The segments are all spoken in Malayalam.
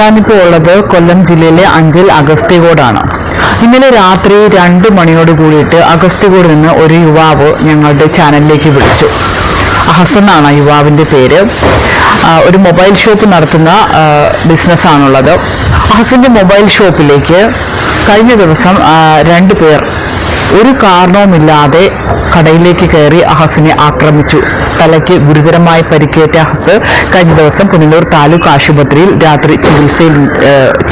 ഞാനിപ്പോൾ ഉള്ളത് കൊല്ലം ജില്ലയിലെ അഞ്ചൽ അഗസ്തികോടാണ്. ഇന്നലെ രാത്രി രണ്ട് മണിയോട് കൂടിയിട്ട് അഗസ്തികോട് നിന്ന് ഒരു യുവാവ് ഞങ്ങളുടെ ചാനലിലേക്ക് വിളിച്ചു. യുവാവിന്റെ യുവാവിന്റെ പേര്. ഒരു മൊബൈൽ ഷോപ്പ് നടത്തുന്ന ബിസിനസ്സാണുള്ളത് ഹസന്റെ മൊബൈൽ ഷോപ്പിലേക്ക് കഴിഞ്ഞ ദിവസം രണ്ട് പേർ ഒരു കാരണവുമില്ലാതെ കടയിലേക്ക് കയറി അഹസിനെ ആക്രമിച്ചു. തലയ്ക്ക് ഗുരുതരമായി പരിക്കേറ്റ ഹസ് കഴിഞ്ഞ ദിവസം പുനലൂർ താലൂക്ക് ആശുപത്രിയിൽ രാത്രി ചികിത്സയിൽ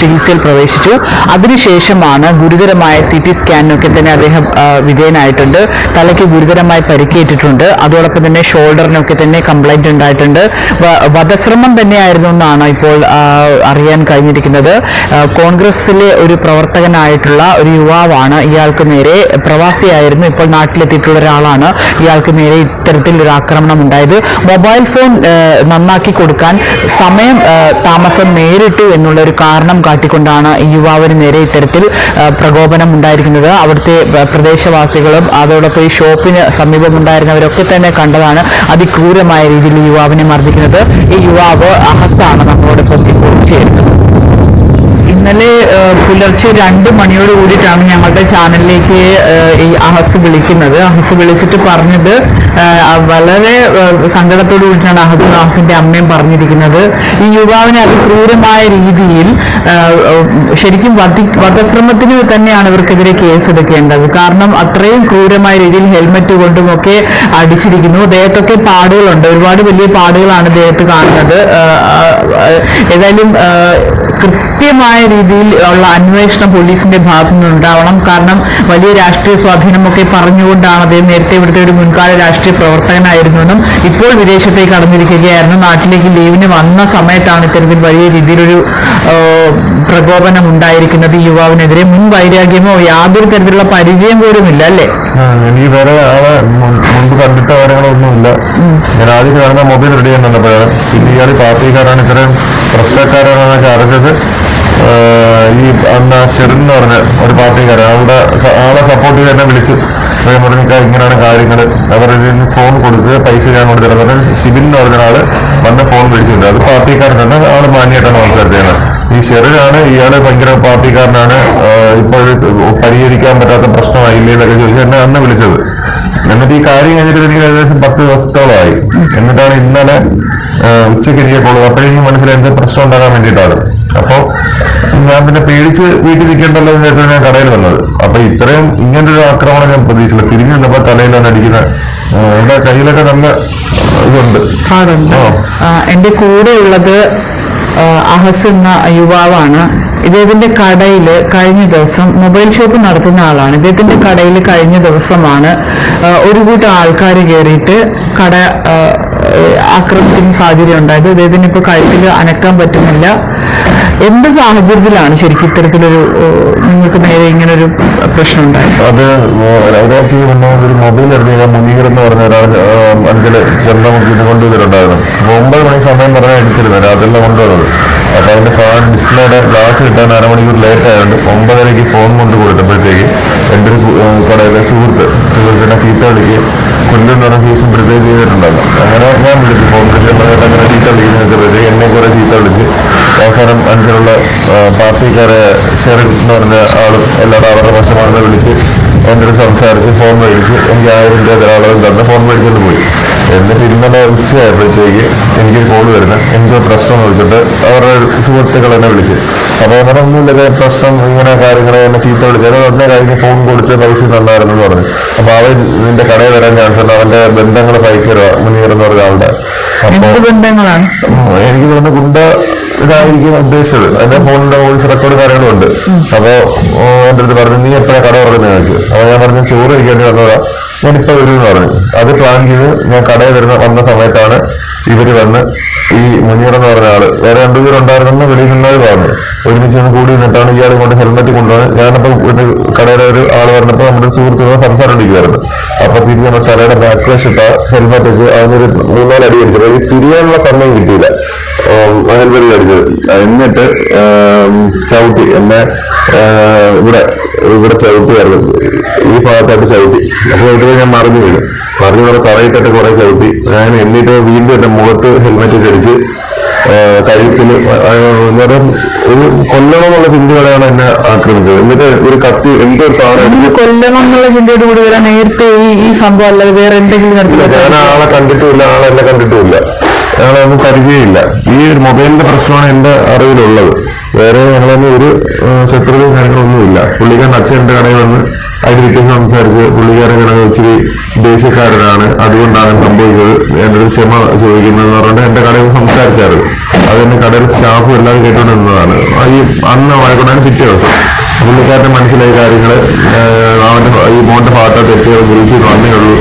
ചികിത്സയിൽ പ്രവേശിച്ചു. അതിനുശേഷമാണ് ഗുരുതരമായ സി ടി സ്കാനിനൊക്കെ തന്നെ അദ്ദേഹം വിധേയനായിട്ടുണ്ട്. തലയ്ക്ക് ഗുരുതരമായി പരിക്കേറ്റിട്ടുണ്ട്. അതോടൊപ്പം തന്നെ ഷോൾഡറിനൊക്കെ തന്നെ കംപ്ലൈന്റ് ഉണ്ടായിട്ടുണ്ട്. വധശ്രമം തന്നെയായിരുന്നു എന്നാണ് ഇപ്പോൾ അറിയാൻ കഴിഞ്ഞിരിക്കുന്നത്. കോൺഗ്രസിലെ ഒരു പ്രവർത്തകനായിട്ടുള്ള ഒരു യുവാവാണ് ഇയാൾക്ക് നേരെ പ്രവാസിയായിരുന്നു. ഇപ്പോൾ നാട്ടിലെത്തിയിട്ടുള്ള ഒരാളാണ്. ഇയാൾക്ക് നേരെ ഇത്തരത്തിൽ ഒരു ആക്രമണം ഉണ്ടായത് മൊബൈൽ ഫോൺ നന്നാക്കി കൊടുക്കാൻ സമയം താമസം നേരിട്ടു എന്നുള്ള ഒരു കാരണം കാട്ടിക്കൊണ്ടാണ് യുവാവിന് നേരെ ഇത്തരത്തിൽ പ്രകോപനം ഉണ്ടായിരിക്കുന്നത്. അവിടുത്തെ പ്രദേശവാസികളും അതോടൊപ്പം ഈ ഷോപ്പിന് സമീപമുണ്ടായിരുന്നവരൊക്കെ തന്നെ കണ്ടതാണ് അതിക്രൂരമായ രീതിയിൽ യുവാവിനെ മർദ്ദിക്കുന്നത്. ഈ യുവാവ് അഹസാണ് നമ്മളോടൊപ്പം ഇപ്പോൾ ചേരുന്നത്. ഇന്നലെ പുലർച്ചെ രണ്ട് മണിയോട് കൂടിയിട്ടാണ് ഞങ്ങളുടെ ചാനലിലേക്ക് ഈ അഹസ് വിളിക്കുന്നത്. അഹസ് വിളിച്ചിട്ട് പറഞ്ഞത് വളരെ സങ്കടത്തോട് കൂടിയിട്ടാണ് അഹസ് അഹസിന്റെ അമ്മയും പറഞ്ഞിരിക്കുന്നത്. ഈ യുവാവിനെ അതിക്രൂരമായ രീതിയിൽ ശരിക്കും വധി വധശ്രമത്തിന് തന്നെയാണ് ഇവർക്കെതിരെ കേസെടുക്കേണ്ടത് കാരണം അത്രയും ക്രൂരമായ രീതിയിൽ ഹെൽമറ്റ് കൊണ്ടും ഒക്കെ അടിച്ചിരിക്കുന്നു. ദേഹത്തൊക്കെ പാടുകളുണ്ട്. ഒരുപാട് വലിയ പാടുകളാണ് ദേഹത്ത് കാണുന്നത്. ഏതായാലും കൃത്യമായ രീതിയിൽ ഉള്ള അന്വേഷണം പോലീസിന്റെ ഭാഗത്തു നിന്നുണ്ടാവണം കാരണം വലിയ രാഷ്ട്രീയ സ്വാധീനമൊക്കെ പറഞ്ഞുകൊണ്ടാണ് അദ്ദേഹം നേരത്തെ ഇവിടുത്തെ ഒരു മുൻകാല രാഷ്ട്രീയ പ്രവർത്തകനായിരുന്നെന്നും ഇപ്പോൾ വിദേശത്തേക്ക് കടന്നിരിക്കുകയായിരുന്നു. നാട്ടിലേക്ക് ലീവിന് വന്ന സമയത്താണ് ഇത്തരത്തിൽ വലിയ രീതിയിലൊരു പ്രകോപനം ഉണ്ടായിരിക്കുന്നത് യുവാവിനെതിരെ. മുൻ വൈരാഗ്യമോ യാതൊരു തരത്തിലുള്ള പരിചയം പോലും ഇല്ല അല്ലേ? എനിക്ക് വേറെ ആളെ മുൻപ് കണ്ടിട്ട കാര്യങ്ങളൊന്നുമില്ല ഞാൻ ആദ്യം കാണുന്ന മൊബൈൽ റെഡി ചെയ്യാൻ പിന്നെ ഇയാൾ പാർട്ടിക്കാരാണ് ഇത്രയും പ്രശ്നക്കാരാണെന്നൊക്കെ അറിഞ്ഞത്. ഈ അന്ന് ഷെറിൻ എന്ന് പറഞ്ഞ ഒരു പാർട്ടിക്കാരൻ. അവിടെ ആളെ സപ്പോർട്ട് ചെയ്ത് എന്നെ വിളിച്ചു. ഞാൻ പറഞ്ഞു "ഇക്ക, ഇങ്ങനെയാണ് കാര്യങ്ങൾ ഇതിന് ഫോൺ കൊടുത്ത് പൈസ ഞാൻ കൊടുത്തില്ല പറഞ്ഞു ഷിബിൻ എന്ന് പറഞ്ഞ ആൾ വന്ന ഫോൺ വിളിച്ചിട്ടുണ്ട്. അത് പാർട്ടിക്കാരൻ തന്നെ ആൾ മാന്യമായിട്ടാണ് സംസാരിച്ചത് ഈ ഷെറിനാണ് ഇയാൾ ഭയങ്കര പാർട്ടിക്കാരനാണ്. ഇപ്പോൾ പരിഹരിക്കാൻ പറ്റാത്ത പ്രശ്നമായില്ലേ എന്നൊക്കെ ചോദിച്ചു എന്നെ അന്ന് വിളിച്ചത്. എന്നിട്ട് ഈ കാര്യം കഴിഞ്ഞിട്ട് എനിക്ക് ഏകദേശം പത്ത് ദിവസത്തോളമായി. എന്നിട്ടാണ് ഇന്നലെ ഉച്ചയ്ക്ക് എനിക്ക് കോൾ അപ്പോഴെനിക്ക് മനസ്സിലായി എന്ത് പ്രശ്നം ഉണ്ടാകാൻ വേണ്ടിയിട്ടാണ്. അപ്പോൾ ഞാൻ പിന്നെ പേടിച്ച് വീട്ടിൽ നിൽക്കേണ്ടല്ലോ എന്ന് വിചാരിച്ചാൽ ഞാൻ കടയിൽ വന്നത്. അപ്പൊ ഇത്രയും ഇങ്ങനെ ഒരു ആക്രമണം ഞാൻ പ്രതീക്ഷിച്ചില്ല. തിരിഞ്ഞു നിന്നപ്പോ തലയിലാണ് അടിക്കുന്നത് എന്റെ ഇവിടെ കയ്യിലൊക്കെ നല്ല ഇതുണ്ട്. എന്റെ കൂടെ ഉള്ളത് അഹസ് എന്ന യുവാവാണ്. ഇദ്ദേഹത്തിന്റെ കടയിൽ കഴിഞ്ഞ ദിവസം മൊബൈൽ ഷോപ്പ് നടത്തുന്ന ആളാണ്. ഇദ്ദേഹത്തിന്റെ കടയിൽ കഴിഞ്ഞ ദിവസമാണ് ഒരു കൂട്ടം ആൾക്കാർ കയറിയിട്ട് കട ആക്രമിക്കുന്ന സാഹചര്യം ഉണ്ടായത്. ഇദ്ദേഹത്തിന് ഇപ്പോൾ കഴുത്തിൽ അനക്കാൻ പറ്റുന്നില്ല. എന്ത് സാഹചര്യത്തിലാണ് ശരിക്കും ഇത്തരത്തിലൊരു നിങ്ങൾക്ക് നേരെ ഇങ്ങനൊരു പ്രശ്നം ഉണ്ടായത്? അത് ഒരു മൊബൈൽ എടുത്ത് മുനീർ എന്ന് പറഞ്ഞ ഒരാൾ അഞ്ചൽ ചെന്ന കൊണ്ടുവന്നിട്ടുണ്ടായിരുന്നു അപ്പൊ ഒമ്പത് മണി സമയം പറഞ്ഞാൽ എടുത്തിരുന്നു രാത്രിയിലെ കൊണ്ടുവന്നത്. അപ്പൊ അതിന്റെ സാധനം ഡിസ്പ്ലേയുടെ ഗ്ലാസ് കിട്ടാൻ അരമണിക്കൂർ ലേറ്റ് ആയതുകൊണ്ട് ഒമ്പതരയ്ക്ക് ഫോൺ കൊണ്ട് കൊടുത്തപ്പോഴത്തേക്ക് എന്റെ ഒരു കടയിലെ സുഹൃത്ത് സുഹൃത്തിനെ ചീത്ത വിളിക്കുകയും കൊല്ലുന്ന പറഞ്ഞ ദിവസം പ്രിപ്പയർ ചെയ്തിട്ടുണ്ടല്ലോ അങ്ങനെ ഞാൻ വിളിച്ചു ഫോൺ പറഞ്ഞിട്ട് അങ്ങനെ ചീത്ത വിളിക്കുന്ന വെച്ചപ്പോഴത്തേക്ക് എന്നെ കുറെ ചീത്ത വിളിച്ച് അവസാനം അഞ്ചിലുള്ള പാർട്ടിക്കാരെ ഷെറിൻ എന്ന് പറഞ്ഞ ആളും എല്ലാവരും അവരുടെ വശമാണെന്ന് വിളിച്ച് എന്റെ അടുത്ത് സംസാരിച്ച് ഫോൺ മേടിച്ച് എനിക്ക് ആയിരം രൂപ ഒരാളും തന്നെ ഫോൺ മേടിച്ചുകൊണ്ട് പോയി. എന്നിട്ട് ഇന്നലെ ഉച്ചയായപ്പോഴത്തേക്ക് എനിക്കൊരു കോൾ വരുന്നത് എനിക്ക് പ്രശ്നം ചോദിച്ചിട്ട് അവരുടെ സുഹൃത്തുക്കൾ എന്നെ വിളിച്ച്. അപ്പോൾ അങ്ങനെ ഒന്നുമില്ല പ്രശ്നം ഇങ്ങനെ കാര്യങ്ങൾ എന്നെ ചീത്ത വിളിച്ചത് അതിനെ കഴിഞ്ഞ് ഫോൺ കൊടുത്ത് പൈസ തന്നായിരുന്നു എന്ന് പറഞ്ഞു. അപ്പോൾ അവൻ നിന്റെ കടയിൽ വരാൻ ചാൻസ് ഉണ്ട്. അവന്റെ ബന്ധങ്ങൾ ഭയങ്കര മുനീർ എന്ന് പറഞ്ഞ ആളുടെ. ബന്ധങ്ങളാണ്? എനിക്ക് തോന്നുന്നു ഗുണ്ട ഇതായിരിക്കും ഉദ്ദേശിച്ചത്. എന്റെ ഫോണിന്റെ വോയിസ് റെക്കോർഡ് കാര്യങ്ങളും ഉണ്ട്. അപ്പോ എന്റെ അടുത്ത് പറഞ്ഞു നീ എപ്പോഴാ കട തുറക്കുന്നത് ചോദിച്ചു. അപ്പൊ ഞാൻ പറഞ്ഞു ചോറ് കഴിക്കേണ്ടി വന്നതാ. ഞാനിപ്പോ ഇപ്പൊ വരും എന്ന് പറഞ്ഞു. അത് പ്ലാൻ ചെയ്ത് ഞാൻ കടയിൽ വരുന്ന വന്ന സമയത്താണ് ഇവർ വന്ന് ഈ മുനീർ എന്ന് പറഞ്ഞ ആൾ വേറെ രണ്ടുപേരുണ്ടായിരുന്നെന്ന് വെളിയിൽ നിന്നത് പറഞ്ഞു ഒരുമിച്ച് നിന്ന് കൂടി നിന്നിട്ടാണ് ഇയാൾ കൊണ്ട് ഹെൽമെറ്റ് കൊണ്ടുവന്ന് ഞാനപ്പോ ഒരു കടയിലെ ഒരു ആൾ പറഞ്ഞപ്പോ നമ്മുടെ സുഹൃത്തുക്കൾ സംസാരിക്കുമായിരുന്നു അപ്പൊ തിരിഞ്ഞ് നമ്മുടെ തലയുടെ ബാക്ക് വശത്താ ഹെൽമെറ്റ് വെച്ച് അതിനൊരു മൂന്നാൽ അടി അടിച്ചത്. ഈ തിരിയാനുള്ള സമയം കിട്ടിയില്ല. ഹെൽമെറ്റിൽ അടിച്ചത്. എന്നിട്ട് ചവിട്ടി. എന്നെ ഇവിടെ ഇവിടെ ചവിട്ടിയായിരുന്നു ഈ ഭാഗത്തായിട്ട് ചവിട്ടി. അപ്പോൾ ഞാൻ മറിഞ്ഞു വീണു. മറിഞ്ഞു ഇവിടെ തറയിട്ടിട്ട് കുറെ ചവിട്ടി. ഞാൻ എന്നിട്ട് വീണ്ടും എന്റെ മുഖത്ത് ഹെൽമെറ്റ് ചരിച്ച് കഴുത്തിൽ വെറും ഒരു കൊല്ലണമെന്നുള്ള ചിന്തയോടെയാണ് എന്നെ ആക്രമിച്ചത്. എന്നിട്ട് ഒരു കത്തി എന്തോ ഒരു സാധനം കൊല്ലണം എന്നുള്ള ചിന്തയോട് കൂടി വരാൻ നേരത്തെ ഈ സംഭവം അല്ലാതെ വേറെ എന്തെങ്കിലും ഞാൻ ആളെ കണ്ടിട്ടുമില്ല ആളെ എന്നെ കണ്ടിട്ടുമില്ല. ഞങ്ങളൊന്നും പരിചയമില്ല. ഈ ഒരു മൊബൈലിന്റെ പ്രശ്നമാണ് എന്റെ അറിവിലുള്ളത്. വേറെ ഞങ്ങളൊന്നും ഒരു ശത്രുതയും കാര്യങ്ങളൊന്നുമില്ല പുള്ളിക്കാരൻ അച്ഛന്റെ കടയിൽ വന്ന് അതിന് വ്യത്യാസം സംസാരിച്ച് പുള്ളിക്കാരൻ ഞങ്ങൾ ഇച്ചിരി ദേശീയക്കാരനാണ് അതുകൊണ്ടാണ് സംഭവിച്ചത്. എന്റെ ഒരു ക്ഷമ ചോദിക്കുന്നത് എന്ന് പറഞ്ഞിട്ട് എന്റെ കടയിൽ സംസാരിച്ചായിരുന്നു. അത് തന്നെ കടയിൽ സ്റ്റാഫും എല്ലാവരും കേട്ടുകൊണ്ടിരുന്നതാണ് ഈ അന്ന് വഴക്കൊണ്ടാണ് പിറ്റേ ദിവസം പുള്ളിക്കാരന്റെ മനസ്സിലായ കാര്യങ്ങൾ അവന്റെ ഈ മോന്റെ ഭാഗത്ത് തെറ്റുകൾ ഗ്രൂപ്പിൽ വന്നേ ഉള്ളൂ.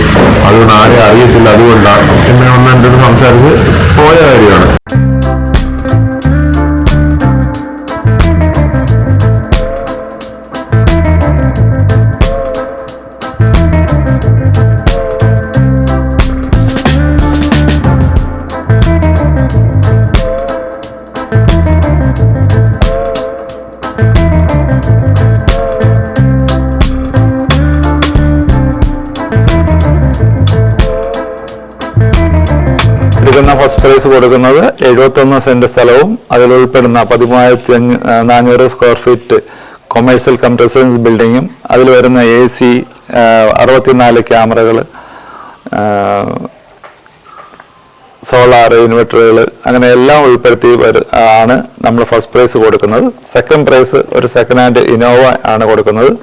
അതുകൊണ്ട് ആരെയും അറിയത്തില്ല. അതുകൊണ്ടാണ് എന്നെ ഒന്ന് എന്റെ അടുത്ത് സംസാരിച്ച് പോയ കാര്യമാണ്. ഫസ്റ്റ് പ്രൈസ് കൊടുക്കുന്നത് എഴുപത്തൊന്ന് സെന്റ് സ്ഥലവും അതിൽ ഉൾപ്പെടുന്ന പതിമൂവായിരത്തി നാനൂറ് square feet commercial cum residence ബിൽഡിങ്ങും. അതിൽ വരുന്ന എ സി അറുപത്തിനാല് ക്യാമറകൾ സോളാർ ഇൻവെർട്ടറുകൾ അങ്ങനെ എല്ലാം ഉൾപ്പെടുത്തി ആണ് നമ്മൾ ഫസ്റ്റ് പ്രൈസ് കൊടുക്കുന്നത്. സെക്കൻഡ് പ്രൈസ് ഒരു സെക്കൻഡ് ഹാൻഡ് ഇനോവ ആണ് കൊടുക്കുന്നത്.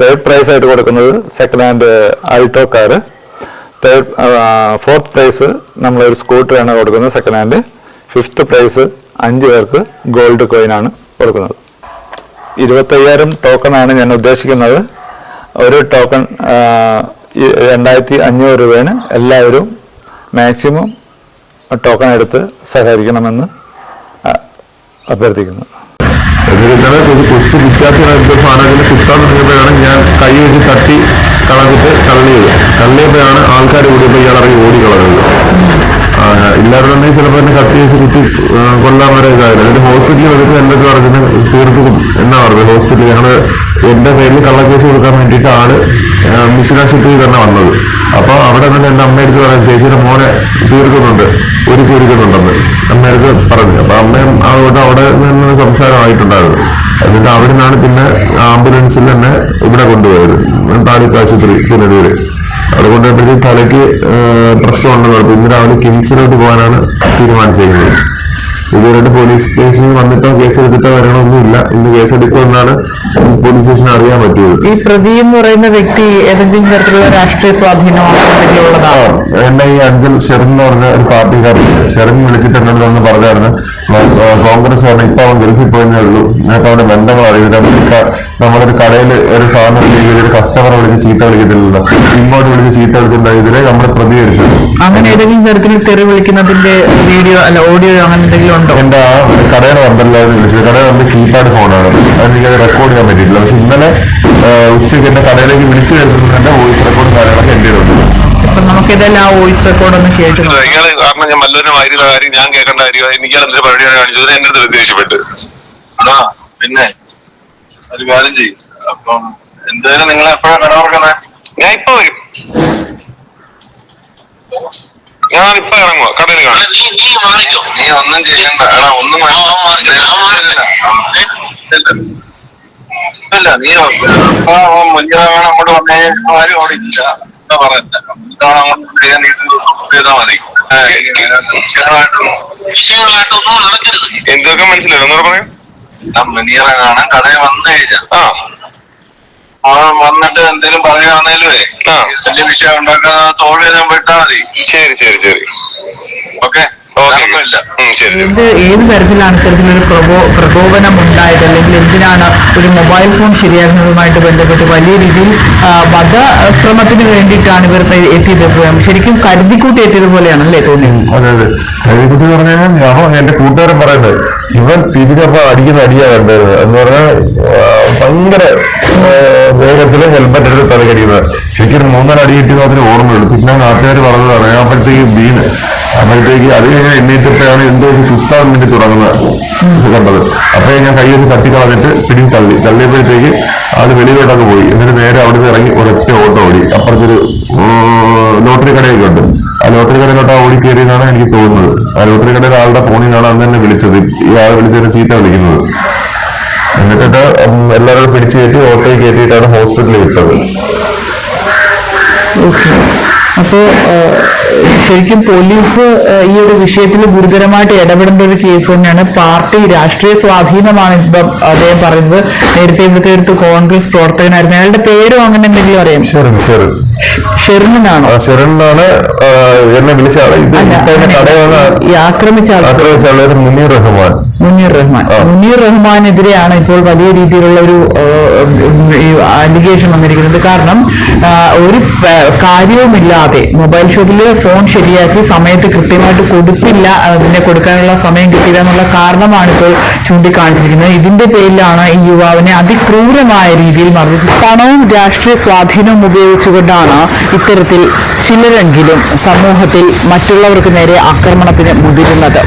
തേർഡ് പ്രൈസ് ആയിട്ട് കൊടുക്കുന്നത് second hand Alto car. Third fourth prize നമ്മളൊരു സ്കൂട്ടറാണ് കൊടുക്കുന്നത്. സെക്കൻഡ് ഹാൻഡ് ഫിഫ്ത്ത് പ്രൈസ് അഞ്ച് പേർക്ക് ഗോൾഡ് കോയിനാണ് കൊടുക്കുന്നത്. ഇരുപത്തയ്യായിരം ടോക്കണാണ് ഞാൻ ഉദ്ദേശിക്കുന്നത്. ഒരു ടോക്കൺ രണ്ടായിരത്തി അഞ്ഞൂറ് രൂപയാണ് എല്ലാവരും മാക്സിമം ടോക്കൺ എടുത്ത് സഹകരിക്കണമെന്ന് അഭ്യർത്ഥിക്കുന്നു. കൊച്ചു പിച്ചാത്തിനായിട്ട് ഞാൻ കൈ വെച്ച് തട്ടി കളഞ്ഞിട്ട് തള്ളിയത്. തള്ളിയപ്പോഴാണ് ആൾക്കാർ കൂടിയപ്പോൾ ഇയാൾ ഇറങ്ങി ഓടി കളഞ്ഞത് ആ, ഇല്ലായിരുന്നുണ്ടെങ്കിൽ ചിലപ്പോൾ എന്നെ കത്തി വെച്ച് കുത്തി കൊല്ലാൻ വരെ ഇതായിരുന്നു. എന്നിട്ട് ഹോസ്പിറ്റലിൽ വന്നിട്ട് എന്റെ പറഞ്ഞത് തീർത്ത് എന്നാ പറഞ്ഞത് ഹോസ്പിറ്റലിൽ ഞങ്ങൾ എന്റെ പേരിൽ കള്ളക്കേസ് കൊടുക്കാൻ വേണ്ടിട്ട് ആൾ ആശുപത്രിയിൽ തന്നെ വന്നത്. അപ്പോൾ അവിടെ തന്നെ എന്റെ അമ്മയെടുത്ത് പറയാൻ ചേച്ചിയുടെ മോനെ തീർക്കുന്നുണ്ട് ഒരുക്കി ഒരുക്കുന്നുണ്ടെന്ന് അമ്മയടുത്ത് പറഞ്ഞു. അപ്പൊ അമ്മയും അതുകൊണ്ട് അവിടെ നിന്ന് സംസാരമായിട്ടുണ്ടായിരുന്നു എന്നിട്ട് അവിടെ നിന്നാണ് പിന്നെ ആംബുലൻസിൽ തന്നെ ഇവിടെ കൊണ്ടുപോയത് താലൂക്ക് ആശുപത്രി പുനലൂര്. അവിടെ കൊണ്ടുപോയപ്പോഴത്തേക്ക് തലയ്ക്ക് പ്രശ്നമുണ്ടെന്ന് പറഞ്ഞു. ഇന്ന് രാവിലെ കിംസിലോട്ട് പോകാനാണ് തീരുമാനിച്ചിരിക്കുന്നത്. ഇതുവരെയായിട്ട് പോലീസ് സ്റ്റേഷനിൽ വന്നിട്ടോ കേസ് എടുത്തിട്ടോ വരണമൊന്നുമില്ല ഇന്ന് കേസ് എടുക്കുമെന്നാണ് പോലീസ് സ്റ്റേഷൻ അറിയാൻ പറ്റിയത്. ഈ പ്രതി എന്ന് പറയുന്ന വ്യക്തി ഏതെങ്കിലും തരത്തിലുള്ള രാഷ്ട്രീയ സ്വാധീനമോ അഞ്ചൽ ഷെറിൻ എന്ന് പറഞ്ഞ ഒരു പാർട്ടിക്കാരൻ ഷെറിൻ വിളിച്ചിട്ട് എന്നോട് ഒന്ന് പറഞ്ഞായിരുന്നു കോൺഗ്രസ് പറഞ്ഞ ഇപ്പൊ അവൻ ഗൾഫിൽ പോയെന്നേ ഉള്ളൂ. ഞങ്ങൾക്ക് അവന്റെ ബന്ധങ്ങൾ അറിയില്ല. നമ്മളൊരു കടയിൽ ഒരു സാധനം ഒരു കസ്റ്റമറെ വിളിച്ച് ചീത്ത വിളിക്കത്തില്ലല്ലോ. ഇങ്ങോട്ട് വിളിച്ച് ചീത്ത വിളിച്ചിട്ടുണ്ടായതിലെ നമ്മൾ പ്രതികരിച്ചു അങ്ങനെ ഏതെങ്കിലും തരത്തിൽ തെറി വിളിക്കുന്നതിന്റെ വീഡിയോ അല്ല ഓഡിയോ അങ്ങനെ എന്തെങ്കിലും ഉണ്ടോ? എന്റെ ആ കടയുടെ നമ്പറിലാണ് വിളിച്ചത്. കടയുടെ നമ്പർ കീപാഡ് ഫോണാണ് അത് എനിക്കത് റെക്കോർഡ് ചെയ്യാൻ പറ്റിയിട്ടില്ല. പക്ഷെ ഇന്നലെ ഉച്ചയ്ക്ക് എന്റെ കടയിലേക്ക് വിളിച്ചു വരുന്നതിന്റെ വോയിസ് റെക്കോർഡ് കാര്യങ്ങളൊക്കെ എന്റെ ഉണ്ട് അപ്പൊ നമുക്കിതെല്ലാം ആ വോയിസ് റെക്കോർഡ് ഒന്ന് കേട്ടു നോക്കാം. കാരണം ഞാൻ മല്ലൂരിനെ വായിരുന്ന കാര്യം ഞാൻ കേൾക്കേണ്ട കാര്യം എനിക്ക് അതിന്റെ പരിപാടിയാണ് കാണിച്ചത്. എന്റെ അടുത്ത് ദേഷ്യപ്പെട്ട് ആ പിന്നെ ഒരു കാര്യം ചെയ്യും. അപ്പം എന്തായാലും നിങ്ങൾ എപ്പോഴാണ് കട തുറക്കുന്നത് ഞാൻ ഇപ്പൊ വരും. ഞാൻ ഇപ്പൊ ഇറങ്ങുക കടയിൽ കാണാം. നീ നീ മാറിക്കോ. നീ ഒന്നും ചെയ്യണ്ട. എടാ ഒന്നും ഇല്ല നീ അപ്പൊ മുന്നിൽ അങ്ങോട്ട് വന്നേ ആരും അവിടെ ഇല്ല. എന്താ എന്തൊക്കെ മനസ്സിലായി? ഒന്നുകൂടെ പറയാം. മുനീറ കാണാൻ കടയിൽ വന്നു കഴിഞ്ഞാ. ആ. വന്നിട്ട് എന്തെങ്കിലും പറയുകയാണേലുവേ വലിയ വിഷയം ഉണ്ടാക്കാൻ സോൾവ് ചെയ്താൽ വിട്ടാ മതി. ശരി ശരി ശരി. ഓക്കെ? ഇത് ഏത് തരത്തിലാണ് ഇത്തരത്തിലൊരു പ്രകോ പ്രകോപനം ഉണ്ടായത് അല്ലെങ്കിൽ എന്തിനാണ് ഒരു മൊബൈൽ ഫോൺ ശരിയാക്കുന്നതുമായിട്ട് ബന്ധപ്പെട്ട് വലിയ രീതിയിൽ വധശ്രമത്തിന് വേണ്ടിയിട്ടാണ് ഇവർ എത്തിയത് ശരിക്കും കരുതിക്കൂട്ടി എത്തിയത് പോലെയാണ് അല്ലേ തോന്നിയത്? അതെ അതെ. കഴിക്കുട്ടി എന്ന് പറഞ്ഞു കഴിഞ്ഞാൽ എന്റെ കൂട്ടുകാരൻ പറയുന്നത് ഇവൻ തിരിച്ചപ്പോ അടിക്കുന്ന അടിയാ കണ്ടത് എന്ന് പറഞ്ഞാൽ ഭയങ്കര വേഗത്തിൽ ഹെൽമെറ്റ് എടുത്ത് തലക്കടിക്കുന്നത്. എനിക്കൊരു മൂന്നര അടി കിട്ടിയത് അതിന് ഓർമ്മയുള്ളൂ. പിന്നെ നാട്ടുകാർ പറഞ്ഞത് അറിയാം അപ്പോഴത്തേക്ക് വീണ് അപ്പോഴത്തേക്ക് അത് കഴിഞ്ഞ് ഇങ്ങനെ എണ്ണീറ്റിട്ടാണ് എന്തോ ഒരു കുത്താൻ വേണ്ടി തുടങ്ങുന്നത് കണ്ടത് അപ്പൊ ഞാൻ കൈ വെച്ച് തട്ടിക്കളഞ്ഞിട്ട് പിടി തള്ളി. തള്ളിയപ്പോഴത്തേക്ക് ആൾ വെളിയിലോട്ടൊക്കെ പോയി. എന്നിട്ട് നേരെ അവിടെ നിന്ന് ഇറങ്ങി ഒരൊറ്റ ഓട്ടോ ഓടി. അപ്പുറത്തൊരു ലോട്ടറി കടയൊക്കെ ഉണ്ട്. ആ ലോട്ടറി കടയിലോട്ട് ഓടി കയറിയെന്നാണ് എനിക്ക് തോന്നുന്നത്. ആ ലോട്ടറി കടയിലെ ആളുടെ ഫോണിൽ നിന്നാണ് അന്ന് തന്നെ വിളിച്ചത്. ഈ ആൾ വിളിച്ചതിന് ചീത്ത വിളിക്കുന്നത്. എന്നിട്ടിട്ട് ഉം, എല്ലാവരും പിടിച്ചു കയറ്റി ഓട്ടോയിൽ കയറ്റിയിട്ടാണ് ഹോസ്പിറ്റലിൽ വിട്ടത്. ഓക്കെ. അപ്പോൾ ശരിക്കും പോലീസ് ഈ ഒരു വിഷയത്തിൽ ഗുരുതരമായിട്ട് ഇടപെടേണ്ട ഒരു കേസ് തന്നെയാണ്. പാർട്ടി രാഷ്ട്രീയ സ്വാധീനമാണ് ഇപ്പം അദ്ദേഹം പറയുന്നത്. നേരത്തെ ഇവിടുത്തെ അടുത്ത് കോൺഗ്രസ് പ്രവർത്തകനായിരുന്നു. അയാളുടെ പേരും അങ്ങനെ എന്തെങ്കിലും അറിയാം? ഷെറിൻ ഷെറിൻ ഷെറിനാണോ? ഷെറിനാണ് എന്നെ വിളിച്ച ആക്രമിച്ച ആക്രമിച്ച മുനീർ റഹ്മാൻ. മുനീർ റഹ്മാൻ. മുനീർ റഹ്മാനെതിരെയാണ് ഇപ്പോൾ വലിയ രീതിയിലുള്ള ഒരു അലിഗേഷൻ വന്നിരിക്കുന്നത്. കാരണം ഒരു കാര്യവുമില്ലാതെ മൊബൈൽ ഷോപ്പിൽ ഫോൺ ശരിയാക്കി സമയത്ത് കൃത്യമായിട്ട് കൊടുത്തില്ല. അതിനെ കൊടുക്കാനുള്ള സമയം കിട്ടിയില്ല എന്നുള്ള കാരണമാണ് ഇപ്പോൾ ചൂണ്ടിക്കാണിച്ചിരിക്കുന്നത്. ഇതിന്റെ പേരിലാണ് ഈ യുവാവിനെ അതിക്രൂരമായ രീതിയിൽ മർദ്ദിച്ചത്. പണവും രാഷ്ട്രീയ സ്വാധീനവും ഉപയോഗിച്ചുകൊണ്ടാണ് ഇത്തരത്തിൽ ചിലരെങ്കിലും സമൂഹത്തിൽ മറ്റുള്ളവർക്ക് നേരെ ആക്രമണത്തിന് മുതിരുന്നത്.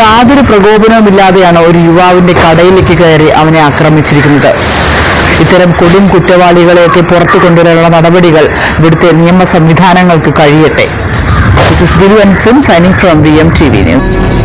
യാതൊരു പ്രകോപനവുമില്ലാതെയാണ് ഒരു യുവാവിന്റെ കടയിലേക്ക് കയറി അവനെ ആക്രമിച്ചിരിക്കുന്നത്. ഇത്തരം കൊടും കുറ്റവാളികളെയൊക്കെ പുറത്തു കൊണ്ടുവരാനുള്ള നടപടികൾ ഇവിടുത്തെ നിയമ സംവിധാനങ്ങൾക്ക് കഴിയട്ടെ. This is Guru Sim signing from VMTV News.